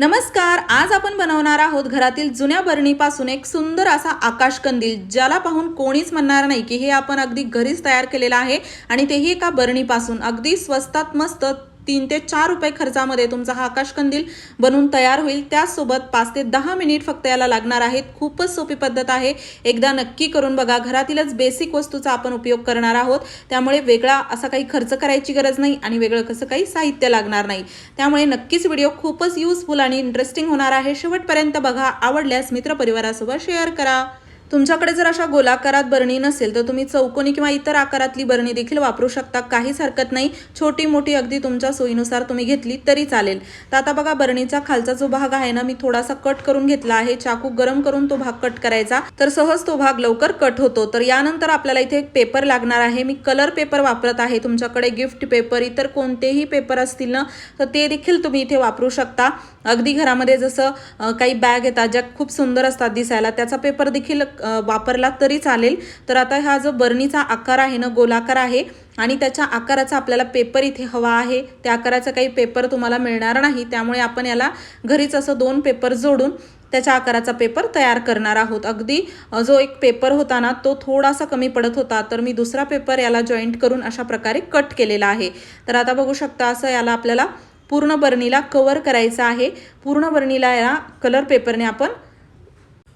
नमस्कार आज आपण बनवणार आहोत घरातील जुन्या बरणीपासून एक सुंदर असा आकाशकंदील ज्याला पाहून कोणीच म्हणणार नाही की हे आपण अगदी घरीच तयार केलेलं आहे आणि तेही एका बरणीपासून. अगदी स्वस्तात मस्त तीन ते चार रुपये खर्चामध्ये तुमचा हा आकाशकंदील बनून तयार होईल. त्याचसोबत पाच ते दहा मिनिट फक्त याला लागणार आहेत. खूपच सोपी पद्धत आहे. एकदा नक्की करून बघा. घरातीलच बेसिक वस्तूचा आपण उपयोग करणार आहोत. त्यामुळे वेगळा असा काही खर्च करायची गरज नाही आणि वेगळं कसं काही साहित्य लागणार नाही. त्यामुळे नक्कीच व्हिडिओ खूपच युजफुल आणि इंटरेस्टिंग होणार आहे. शेवटपर्यंत बघा. आवडल्यास मित्रपरिवारासोबत शेअर करा. तुमच्याकडे जर अशा गोलाकारात बरणी नसेल तर तुम्ही चौकोनी किंवा इतर आकारातली बरणी देखील वापरू शकता. काहीच हरकत नाही. छोटी मोठी अगदी तुमच्या सोयीनुसार तुम्ही घेतली तरी चालेल. तर आता बघा बरणीचा खालचा जो भाग आहे ना मी थोडासा कट करून घेतला आहे. चाकू गरम करून तो भाग कट करायचा. तर सहज तो भाग लवकर कट होतो. तर यानंतर आपल्याला इथे एक पेपर लागणार आहे. मी कलर पेपर वापरत आहे. तुमच्याकडे गिफ्ट पेपर इतर कोणतेही पेपर असतील ना तर ते देखील तुम्ही इथे वापरू शकता. अगदी घरामध्ये जसं काही बॅग येतात ज्या खूप सुंदर असतात दिसायला त्याचा पेपर देखील वापरला तरी चालेल. तर आता हा जो बरणीचा आकार आहे ना गोलाकार आहे आणि त्याच्या आकाराचा आपल्याला पेपर इथे हवा आहे. त्या आकाराचा काही पेपर तुम्हाला मिळणार नाही. त्यामुळे आपण याला घरीच असं दोन पेपर जोडून त्याच्या आकाराचा पेपर तयार करणार आहोत. अगदी जो एक पेपर होता ना तो थोडासा कमी पडत होता. तर मी दुसरा पेपर याला जॉईंट करून अशा प्रकारे कट केलेला आहे. तर आता बघू शकता असं याला आपल्याला पूर्ण बरणीला कवर करायचं आहे. पूर्ण बरणीला या कलर पेपरने आपण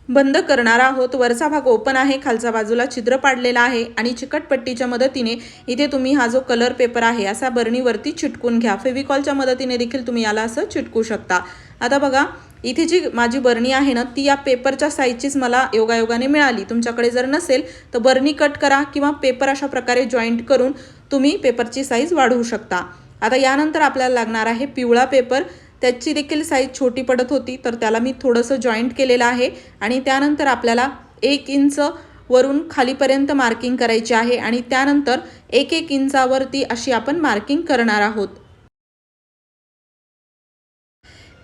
बंद करणार आहोत. वरचा भाग ओपन आहे. खालच्या बाजूला छिद्र पाडलेला आहे आणि चिकटपट्टीच्या मदतीने इथे तुम्ही हा जो कलर पेपर आहे असा बरणीवरती चिटकून घ्या. फेविकॉलच्या मदतीने देखील तुम्ही याला असं चिटकू शकता. आता बघा इथे जी माझी बरणी आहे ना ती या पेपरच्या साईजचीच मला योगायोगाने मिळाली. तुमच्याकडे जर नसेल तर बरणी कट करा किंवा पेपर अशा प्रकारे जॉईंट करून तुम्ही पेपरची साईज वाढवू शकता. आता यानंतर आपल्याला लागणार आहे पिवळा पेपर. त्याची देखील साईज छोटी पडत होती तर त्याला मी थोडंसं जॉईंट केलेलं आहे. आणि त्यानंतर आपल्याला एक इंच वरून खालीपर्यंत मार्किंग करायची आहे. आणि त्यानंतर एक एक इंचावरती अशी आपण मार्किंग करणार आहोत.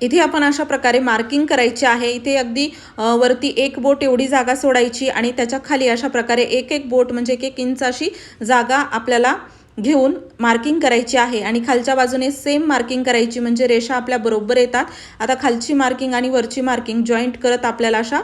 इथे आपण अशा प्रकारे मार्किंग करायची आहे. इथे अगदी वरती एक बोट एवढी जागा सोडायची आणि त्याच्याखाली अशा प्रकारे एक एक बोट म्हणजे एक एक इंच अशी जागा आपल्याला घेऊन मार्किंग करायची आहे आणि खालच्या बाजूने सेम मार्किंग करायची म्हणजे रेषा आपल्या बरोबर येतात. आता खालची मार्किंग आणि वरची मार्किंग जॉईंट करत आपल्याला अशा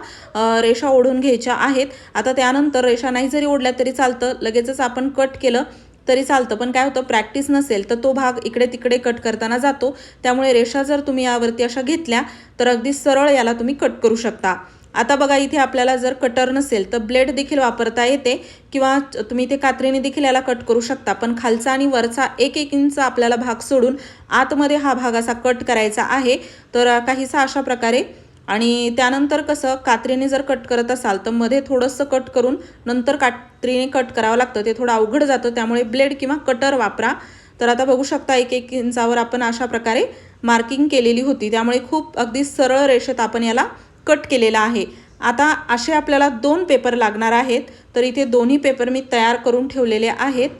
रेषा ओढून घ्यायच्या आहेत. आता त्यानंतर रेषा नाही जरी ओढल्या तरी चालतं. लगेचच आपण कट केलं तरी चालतं. पण काय होतं? प्रॅक्टिस नसेल तर तो भाग इकडे तिकडे कट करताना जातो. त्यामुळे रेषा जर तुम्ही यावरती अशा घेतल्या तर अगदी सरळ याला तुम्ही कट करू शकता. आता बघा इथे आपल्याला जर कटर नसेल तर ब्लेड देखील वापरता येते किंवा तुम्ही इथे कात्रीने देखील याला कट करू शकता. पण खालचा आणि वरचा एक एक इंच आपल्याला भाग सोडून आतमध्ये हा भाग असा कट करायचा आहे. तर काहीसा अशा प्रकारे. आणि त्यानंतर कसं कात्रीने जर कट करत असाल तर मध्ये थोडंसं कट करून नंतर कात्रीने कट करावं लागतं. ते थोडं अवघड जातं त्यामुळे ब्लेड किंवा कटर वापरा. तर आता बघू शकता एक एक इंचावर आपण अशा प्रकारे मार्किंग केलेली होती. त्यामुळे खूप अगदी सरळ रेषेत आपण याला कट केलेला आहे. आता असे आपल्याला दोन पेपर लागणार आहेत तर इथे दोन्ही पेपर मी तयार करून ठेवलेले आहेत.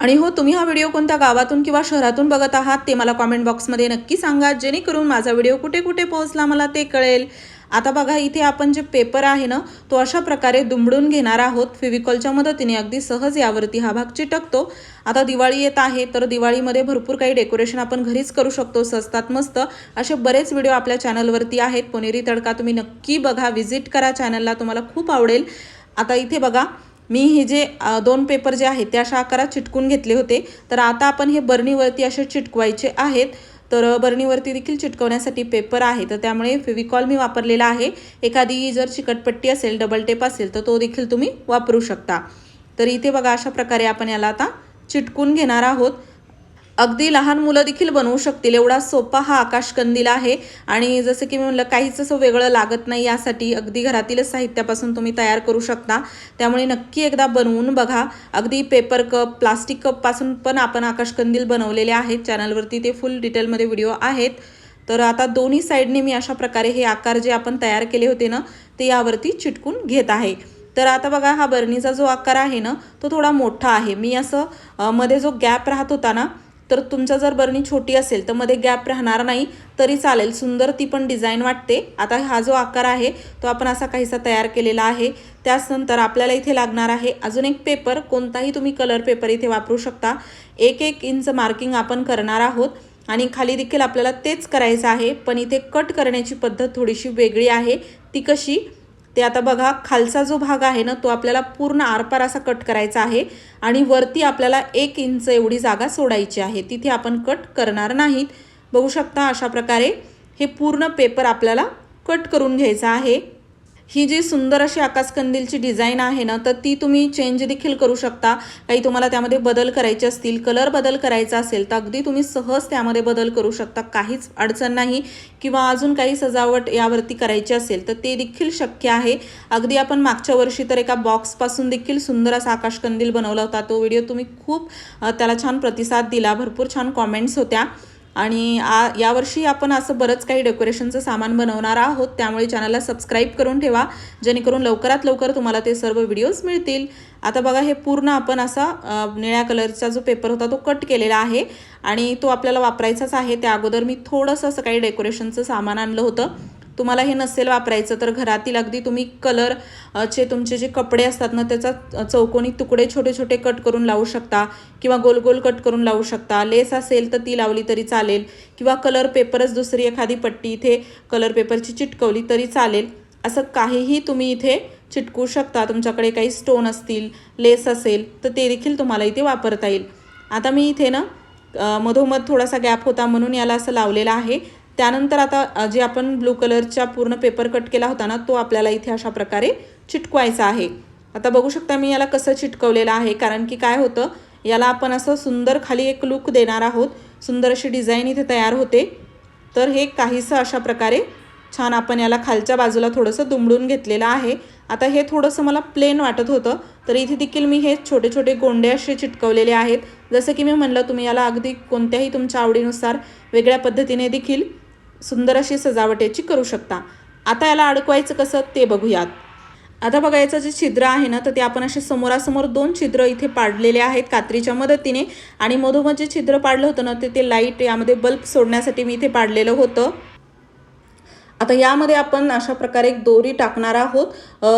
आणि हो तुम्ही हा व्हिडिओ कोणत्या गावातून किंवा शहरातून बघत आहात ते मला कॉमेंट बॉक्समध्ये नक्की सांगा. जेणेकरून माझा व्हिडिओ कुठे कुठे पोहोचला मला ते कळेल. आता बघा इथे आपण जे पेपर आहे ना तो अशा प्रकारे दुमडून घेणार आहोत. फेविकॉलच्या मदतीने अगदी सहज यावरती हा भाग चिटकतो. आता दिवाळी येत आहे तर दिवाळीमध्ये भरपूर काही डेकोरेशन आपण घरीच करू शकतो. स्वस्तात मस्त. असे बरेच व्हिडिओ आपल्या चॅनलवरती आहेत. पुणेरी तडका तुम्ही नक्की बघा. व्हिजिट करा चॅनलला तुम्हाला खूप आवडेल. आता इथे बघा मी हे जे दोन पेपर जे आहेत ते अशा आकारात चिटकून घेतले होते. तर आता आपण हे बरणीवरती असे चिटकवायचे आहेत. तर बरणीवरती देखील चिटकवण्यासाठी पेपर आहे. तर त्यामुळे फेविकॉल मी वापरलेला आहे. एखादी जर चिकटपट्टी असेल डबल टेप असेल तर तो देखील तुम्ही वापरू शकता. तर इथे बघा अशा प्रकारे आपण याला आता चिटकून घेणार आहोत. अगदी लहान मुलं देखील बनवू शकतील. एवढा सोपा हा आकाशकंदील आहे. आणि जसं की मी म्हणलं काहीच असं वेगळं लागत नाही यासाठी अगदी घरातीलच साहित्यापासून तुम्ही तयार करू शकता. त्यामुळे नक्की एकदा बनवून बघा. अगदी पेपर कप प्लास्टिक कपपासून पण आपण आकाशकंदील बनवलेले आहेत. चॅनलवरती ते फुल डिटेलमध्ये व्हिडिओ आहेत. तर आता दोन्ही साईडने मी अशा प्रकारे हे आकार जे आपण तयार केले होते ना ते यावरती चिटकून घेत आहे. तर आता बघा हा बरणीचा जो आकार आहे ना तो थोडा मोठा आहे. मी असं मध्ये जो गॅप राहत होता ना तर तुमच्या जर बरणी छोटी असेल तर मध्ये गॅप राहणार नाही तरी चालेल. सुंदर ती पण डिझाईन वाटते. आता हा जो आकार आहे तो आपण असा काहीसा तयार केलेला आहे. त्याचनंतर आपल्याला इथे लागणार आहे अजून एक पेपर कोणताही तुम्ही कलर पेपर इथे वापरू शकता. एक एक इंच मार्किंग आपण करणार आहोत. आणि खाली देखील आपल्याला तेच करायचं आहे. पण इथे कट करण्याची पद्धत थोडीशी वेगळी आहे. ती कशी? ते आता बघा खालचा जो भाग आहे ना तो आपल्याला पूर्ण आरपार असा कट करायचा आहे आणि वरती आपल्याला एक इंच एवढी जागा सोडायची आहे. तिथे आपण कट करणार नाहीत. बघू शकता अशा प्रकारे हे पूर्ण पेपर आपल्याला कट करून घ्यायचा आहे. ही जी सुंदर अशी आकाशकंदीलची डिझाईन आहे ना तर ती तुम्ही चेंज देखील करू शकता. काही तुम्हाला त्यामध्ये बदल करायचे असतील कलर बदल करायचा असेल तर अगदी तुम्ही सहज त्यामध्ये बदल करू शकता. काहीच अडचण नाही. किंवा अजून काही सजावट यावरती करायची असेल तर ते देखील शक्य आहे. अगदी आपण मागच्या वर्षी तर एका बॉक्सपासून देखील सुंदर असा आकाशकंदील बनवला होता. तो व्हिडिओ तुम्ही खूप त्याला छान प्रतिसाद दिला. भरपूर छान कॉमेंट्स होत्या. आणि आ यावर्षी आपण असं बरंच काही डेकोरेशनचं सामान बनवणार आहोत. त्यामुळे चॅनलला सबस्क्राईब करून ठेवा जेणेकरून लवकरात लवकर तुम्हाला ते सर्व व्हिडिओज मिळतील. आता बघा हे पूर्ण आपण असा निळ्या कलरचा जो पेपर होता तो कट केलेला आहे आणि तो आपल्याला वापरायचाच आहे. त्या अगोदर मी थोडंसं असं काही डेकोरेशनचं सामान आणलं होतं. तुम्हाला हे नसेल वापरायचं तर घरातील अगदी तुम्ही कलरचे तुमचे जे कपडे असतात ना त्याचा चौकोनी तुकडे छोटे छोटे कट करून लावू शकता किंवा गोल गोल कट करून लावू शकता. लेस असेल तर ती लावली तरी चालेल किंवा कलर पेपरच दुसरी एखादी पट्टी इथे कलर पेपरची चिटकवली तरी चालेल. असं काहीही तुम्ही इथे चिटकू शकता. तुमच्याकडे काही स्टोन असतील लेस असेल तर ते देखील तुम्हाला इथे वापरता येईल. आता मी इथे ना मधोमध थोडासा गॅप होता म्हणून याला असं लावलेलं आहे. त्यानंतर आता जे आपण ब्लू कलरच्या पूर्ण पेपर कट केला होता ना तो आपल्याला इथे अशा प्रकारे चिटकवायचा आहे. आता बघू शकता मी याला कसं चिटकवलेलं आहे. कारण की काय होतं याला आपण असं सुंदर खाली एक लुक देणार आहोत. सुंदर अशी डिझाईन इथे तयार होते. तर हे काहीसं अशा प्रकारे छान आपण याला खालच्या बाजूला थोडंसं दुमडून घेतलेलं आहे. आता हे थोडंसं मला प्लेन वाटत होतं. तर इथे देखील मी हे छोटे छोटे गोंडे असे चिटकवलेले आहेत. जसं की मी म्हणलं तुम्ही याला अगदी कोणत्याही तुमच्या आवडीनुसार वेगळ्या पद्धतीने देखील सुंदर अशी सजावट याची करू शकता. आता याला अडकवायचं कसं? ते बघूयात. आता बघा याचं जे छिद्र आहे ना तर ते आपण असे समोरासमोर दोन छिद्र इथे पाडलेले आहेत कात्रीच्या मदतीने. आणि मधोमध जे छिद्र पाडलं होतं ना ते ते लाइट यामध्ये बल्ब सोडण्यासाठी मी इथे पाडलेलं होतं. आता यामध्ये आपण अशा प्रकारे एक दोरी टाकणार आहोत.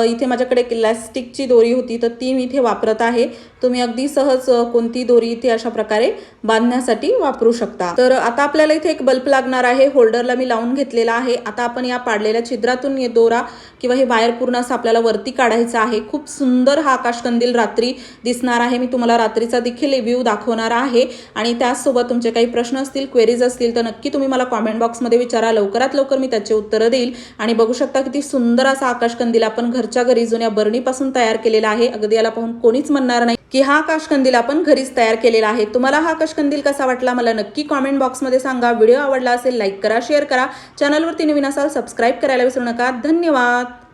इथे माझ्याकडे एक इलॅस्टिकची दोरी होती तर ती मी इथे वापरत आहे. तुम्ही अगदी सहज कोणती दोरी इथे अशा प्रकारे बांधण्यासाठी वापरू शकता. तर आता आपल्याला इथे एक बल्ब लागणार आहे. होल्डरला मी लावून घेतलेला आहे. आता आपण या पाडलेल्या छिद्रातून हे दोरा किंवा हे वायर पूर्ण असं आपल्याला वरती काढायचं आहे. खूप सुंदर हा आकाशकंदील रात्री दिसणार आहे. मी तुम्हाला रात्रीचा देखील रिव्ह्यू दाखवणार आहे. आणि त्याचसोबत तुमचे काही प्रश्न असतील क्वेरीज असतील तर नक्की तुम्ही मला कॉमेंट बॉक्समध्ये विचारा. लवकरात लवकर मी त्याचे उत्तरं देईल. आणि बघू शकता किती सुंदर असा आकाशकंदील आपण घरच्या घरी जुन्या बरणीपासून तयार केलेला आहे. अगदी याला पाहून कोणीच म्हणणार नाही की हा आकाशकंदील आपण घरीच तयार केलेला आहे. तुम्हाला हा आकाशकंदील कसा वाटला मला नक्की कॉमेंट बॉक्समध्ये सांगा. व्हिडिओ आवडला असेल लाईक करा शेअर करा. चॅनलवरती नवीन असाल सबस्क्राईब करायला विसरू नका. धन्यवाद.